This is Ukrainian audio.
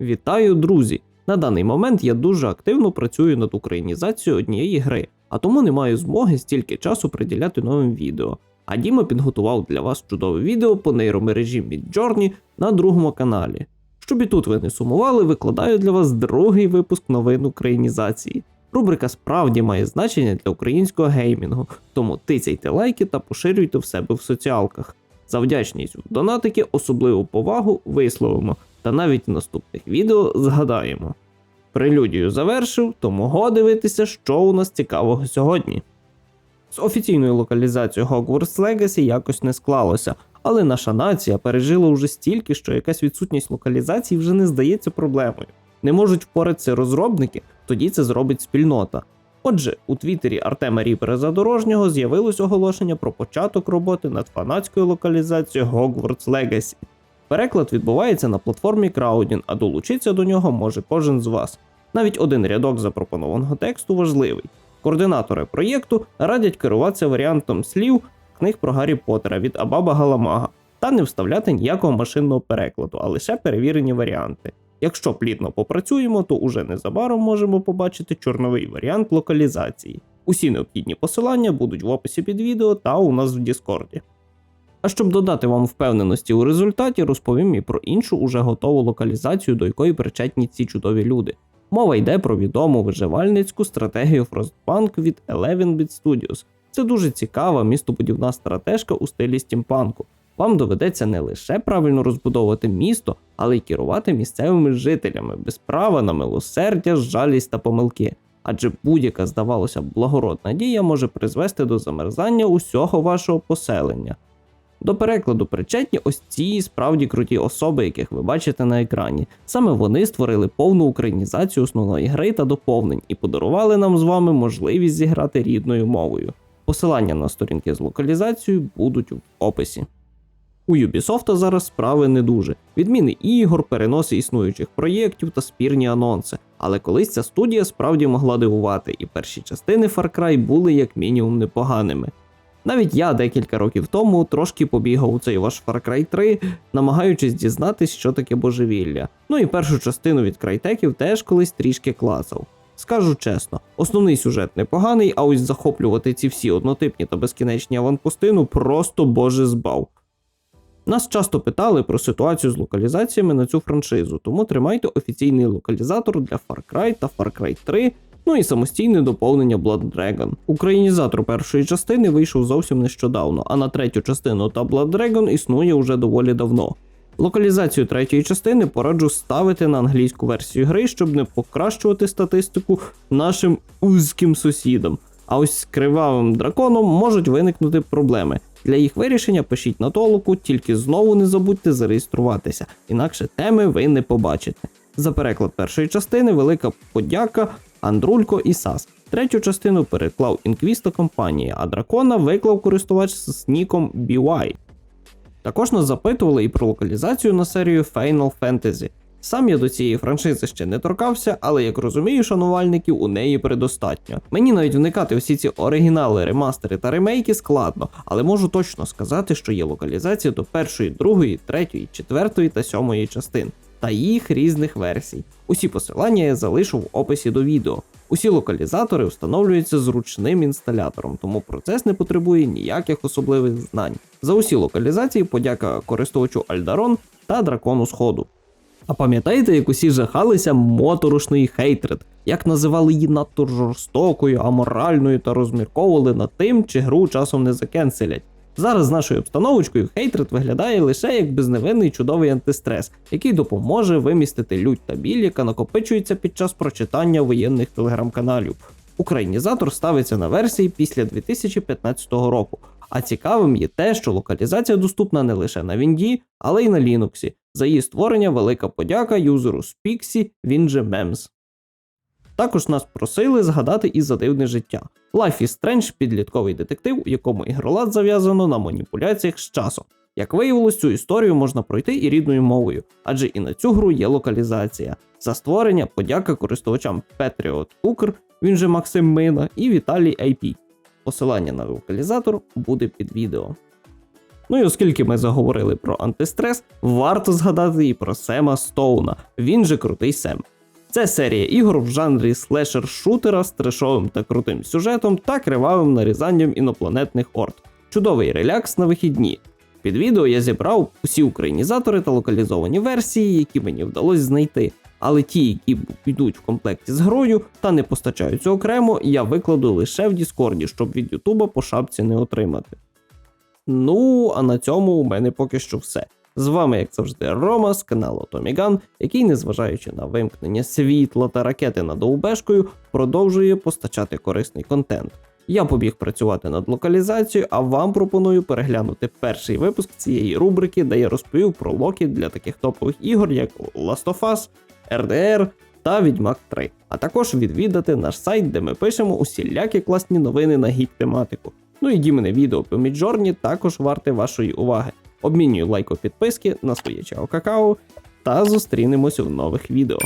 Вітаю, друзі! На даний момент я дуже активно працюю над українізацією однієї гри, а тому не маю змоги стільки часу приділяти новим відео. А Діма підготував для вас чудове відео по нейромережі Midjourney на другому каналі. Щоб і тут ви не сумували, викладаю для вас другий випуск новин українізації. Рубрика справді має значення для українського геймінгу, тому тицяйте лайки та поширюйте в себе в соціалках. За вдячність у донатики особливу повагу висловимо та навіть в наступних відео згадаємо. Прелюдію завершив, тому го дивитися, що у нас цікавого сьогодні. З офіційною локалізацією Hogwarts Legacy якось не склалося, але наша нація пережила вже стільки, що якась відсутність локалізації вже не здається проблемою. Не можуть впоратися розробники, тоді це зробить спільнота. Отже, у твіттері Артема Ріпера Задорожнього з'явилось оголошення про початок роботи над фанатською локалізацією Hogwarts Legacy. Переклад відбувається на платформі Краудін, а долучитися до нього може кожен з вас. Навіть один рядок запропонованого тексту важливий. Координатори проєкту радять керуватися варіантом слів книг про Гаррі Поттера від Абаба Галамага та не вставляти ніякого машинного перекладу, а лише перевірені варіанти. Якщо плідно попрацюємо, то уже незабаром можемо побачити чорновий варіант локалізації. Усі необхідні посилання будуть в описі під відео та у нас в Діскорді. А щоб додати вам впевненості у результаті, розповім і про іншу уже готову локалізацію, до якої причетні ці чудові люди. Мова йде про відому виживальницьку стратегію Frostpunk від 11-bit Studios. Це дуже цікава містобудівна стратежка у стилі стімпанку. Вам доведеться не лише правильно розбудовувати місто, але й керувати місцевими жителями без права на милосердя, жалість та помилки. Адже будь-яка, здавалося б, благородна дія може призвести до замерзання усього вашого поселення. До перекладу причетні ось ці справді круті особи, яких ви бачите на екрані. Саме вони створили повну українізацію основної гри та доповнень і подарували нам з вами можливість зіграти рідною мовою. Посилання на сторінки з локалізацією будуть в описі. У Ubisoft зараз справи не дуже. Відміни ігор, переноси існуючих проєктів та спірні анонси. Але колись ця студія справді могла дивувати, і перші частини Far Cry були як мінімум непоганими. Навіть я декілька років тому трошки побігав у цей ваш Far Cry 3, намагаючись дізнатись, що таке божевілля. Ну і першу частину від крайтеків теж колись трішки клацав. Скажу чесно, основний сюжет непоганий, а ось захоплювати ці всі однотипні та безкінечні аванпости ну просто боже збав. Нас часто питали про ситуацію з локалізаціями на цю франшизу, тому тримайте офіційний локалізатор для Far Cry та Far Cry 3, ну і самостійне доповнення Blood Dragon. Українізатор першої частини вийшов зовсім нещодавно, а на третю частину та Blood Dragon існує уже доволі давно. Локалізацію третьої частини пораджу ставити на англійську версію гри, щоб не покращувати статистику нашим узьким сусідам. А ось з кривавим драконом можуть виникнути проблеми. Для їх вирішення пишіть на толоку, тільки знову не забудьте зареєструватися, інакше теми ви не побачите. За переклад першої частини велика подяка Андрулько і Сас. Третю частину переклав Інквісто компанія, а дракона виклав користувач з ніком BY. Також нас запитували і про локалізацію на серію Final Fantasy. Сам я до цієї франшизи ще не торкався, але як розумію, шанувальників у неї предостатньо. Мені навіть вникати всі ці оригінали, ремастери та ремейки складно, але можу точно сказати, що є локалізація до першої, другої, третьої, четвертої та сьомої частин та їх різних версій. Усі посилання я залишу в описі до відео. Усі локалізатори встановлюються зручним інсталятором, тому процес не потребує ніяких особливих знань. За усі локалізації подяка користувачу Альдарон та Дракону Сходу. А пам'ятаєте, як усі жахалися моторошної хейтред, як називали її надто жорстокою, аморальною та розмірковували над тим, чи гру часом не закенселять. Зараз з нашою обстановочкою хейтред виглядає лише як безневинний чудовий антистрес, який допоможе вимістити лють та біль, яка накопичується під час прочитання воєнних телеграм-каналів. Українізатор ставиться на версії після 2015 року. А цікавим є те, що локалізація доступна не лише на Вінді, але й на Linux. За її створення велика подяка юзеру Spixie, він же Mems. Також нас просили згадати і за дивне життя. Life is Strange – підлітковий детектив, у якому ігролад зав'язано на маніпуляціях з часом. Як виявилось, цю історію можна пройти і рідною мовою, адже і на цю гру є локалізація. За створення подяка користувачам Patriot Cooker, він же Максим Мина і Віталій IP. Посилання на локалізатор буде під відео. Ну і оскільки ми заговорили про антистрес, варто згадати і про Сема Стоуна. Він же крутий Сем. Це серія ігор в жанрі слешер-шутера з трешовим та крутим сюжетом та кривавим нарізанням інопланетних орд. Чудовий релякс на вихідні. Під відео я зібрав усі українізатори та локалізовані версії, які мені вдалося знайти. Але ті, які йдуть в комплекті з грою та не постачаються окремо, я викладу лише в Діскорді, щоб від Ютуба по шапці не отримати. Ну, а на цьому у мене поки що все. З вами, як завжди, Рома з каналу Томіган, який, незважаючи на вимкнення світла та ракети над ОУБшкою, продовжує постачати корисний контент. Я побіг працювати над локалізацією, а вам пропоную переглянути перший випуск цієї рубрики, де я розповів про локі для таких топових ігор, як Last of Us, RDR та Відьмак 3. А також відвідати наш сайт, де ми пишемо усілякі класні новини на гік тематику. Ну і дімене відео по Міджорні також варте вашої уваги. Обмінюю лайко підписки на своє чао какао та зустрінемось у нових відео.